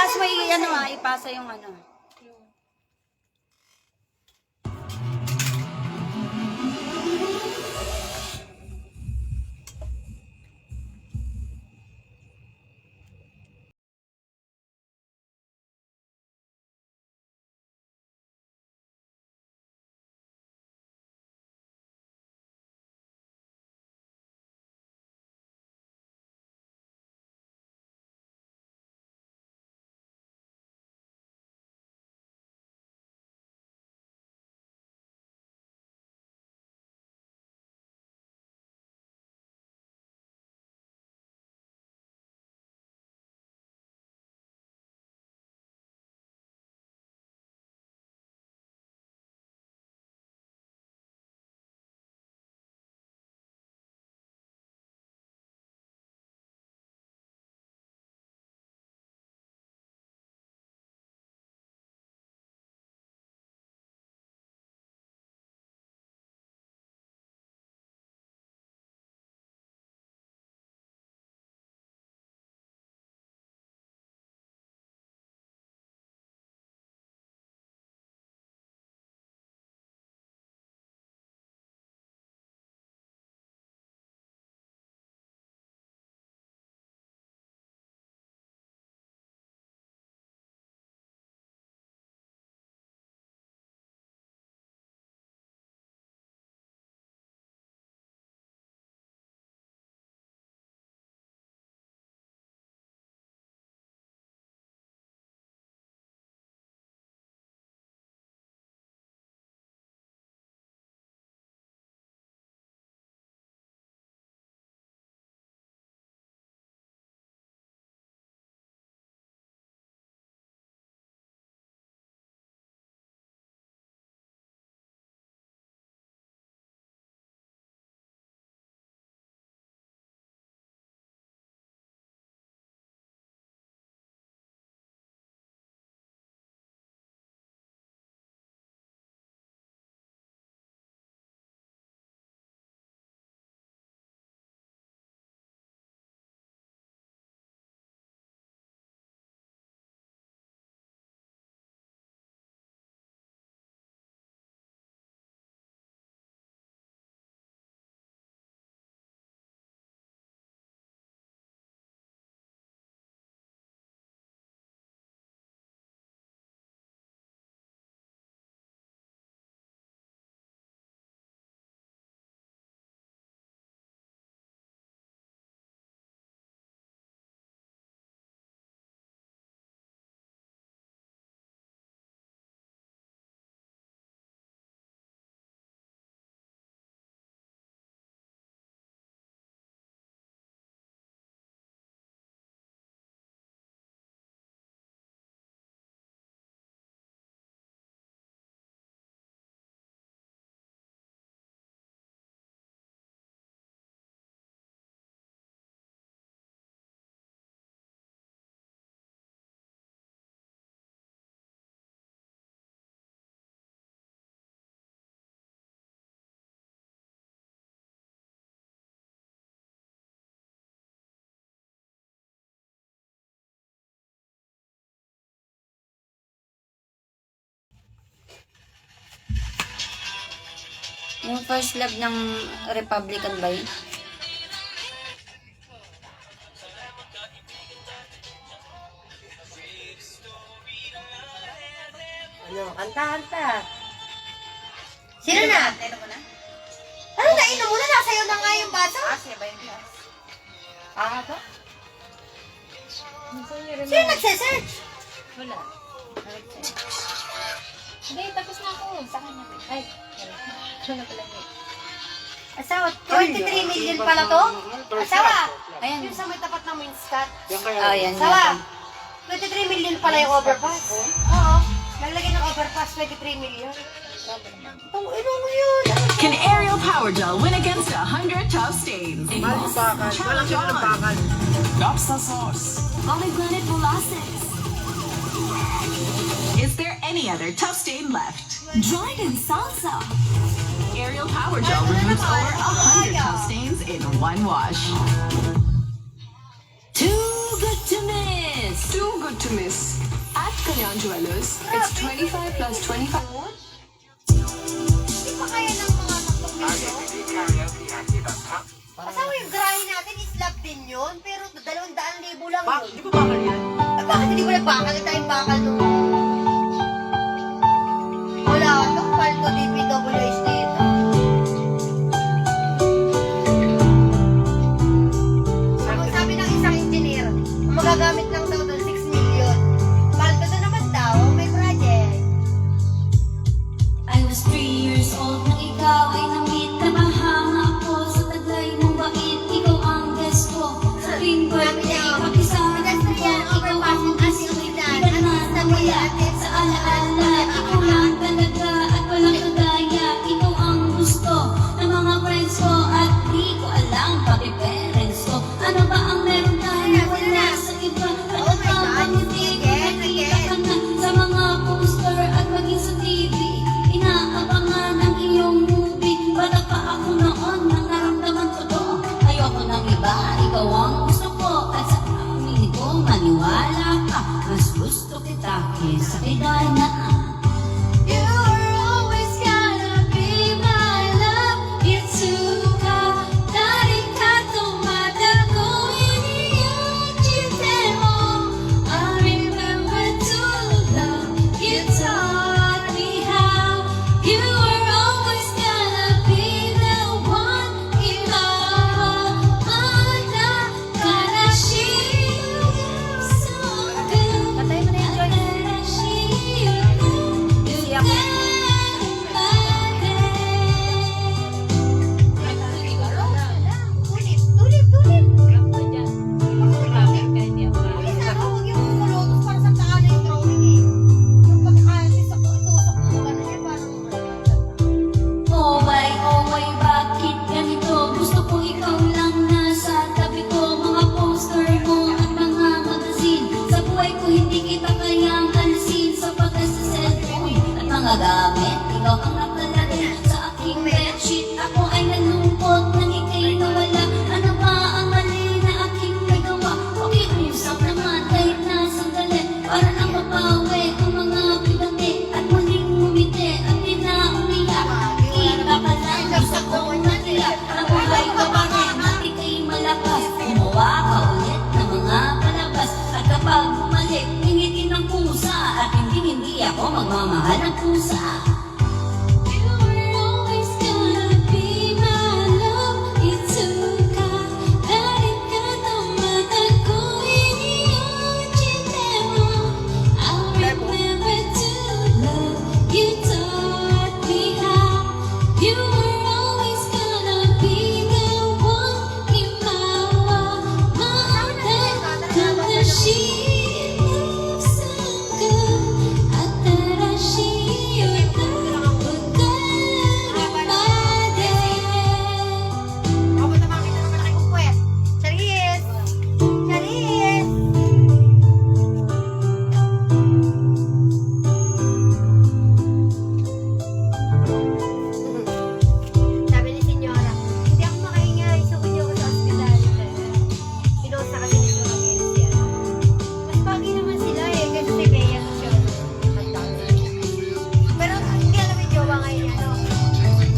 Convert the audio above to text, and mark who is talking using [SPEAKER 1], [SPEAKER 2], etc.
[SPEAKER 1] Tapos may ano ah, ipasa yung ano. Yung first love ng Republican ba yun?
[SPEAKER 2] Ano, kanta, kanta.
[SPEAKER 3] Sino na?
[SPEAKER 1] Ano mo na?
[SPEAKER 3] Ano na, inom mo na? Nasayaw na nga yung baso.
[SPEAKER 1] Ah, siya ba yung class?
[SPEAKER 3] Ah, ba? Sino nagse-search?
[SPEAKER 1] Wala.
[SPEAKER 4] Hindi, tapos na ako. Sa kanya. Ay.
[SPEAKER 3] Asawa, 23 million pala to? Asawa,
[SPEAKER 1] Ayan.
[SPEAKER 3] yung sa may tapat ng
[SPEAKER 2] kaya.
[SPEAKER 1] Ah, yan
[SPEAKER 3] Asawa,
[SPEAKER 1] yata.
[SPEAKER 3] 23 million pala yung overpass. Oo. Naglagay ng overpass, 23 million. Ang ino mo yun.
[SPEAKER 5] Can Ariel Power Gel win against 100 top stains?
[SPEAKER 2] Mahal bakal. Walang siya ng bakal.
[SPEAKER 5] Lobster sauce.
[SPEAKER 4] Pomegranate molasses.
[SPEAKER 5] Is there any other tough stain left?
[SPEAKER 4] Dried in salsa.
[SPEAKER 5] Ariel Power Gel removes over 100 tough stains in one wash.
[SPEAKER 4] Too good to miss.
[SPEAKER 5] Too good to miss. At Kalyan Jewelers, it's 25 plus 25.
[SPEAKER 1] Hindi pa kaya ng mga milyon? Asawa yung grahe natin, islap din yun. Pero dalawang daan libo lang
[SPEAKER 2] Bak,
[SPEAKER 1] yun.
[SPEAKER 2] di ba bakal yan?
[SPEAKER 1] At bakit hindi mo nagbakal? Ito tayong bakal nung... Wala, itong palto DPWH at
[SPEAKER 3] mga gamit Ikaw ang nakalagay sa aking bedsheet. Ako ay nalungkot nang ikay nawala Ano ba ang mali na aking nagawa? Pakiusap naman kahit na sandali. Para lang mapawi ang mga bigati At muling ngumiti at di na umiyak Kita ka lang sa buong natila Nabuhay pa rin at ikay malakas. Gumawa ka ulit ng mga palabas. At kapag bumalik, hingitin ng pusa ako magmamahal ng pusa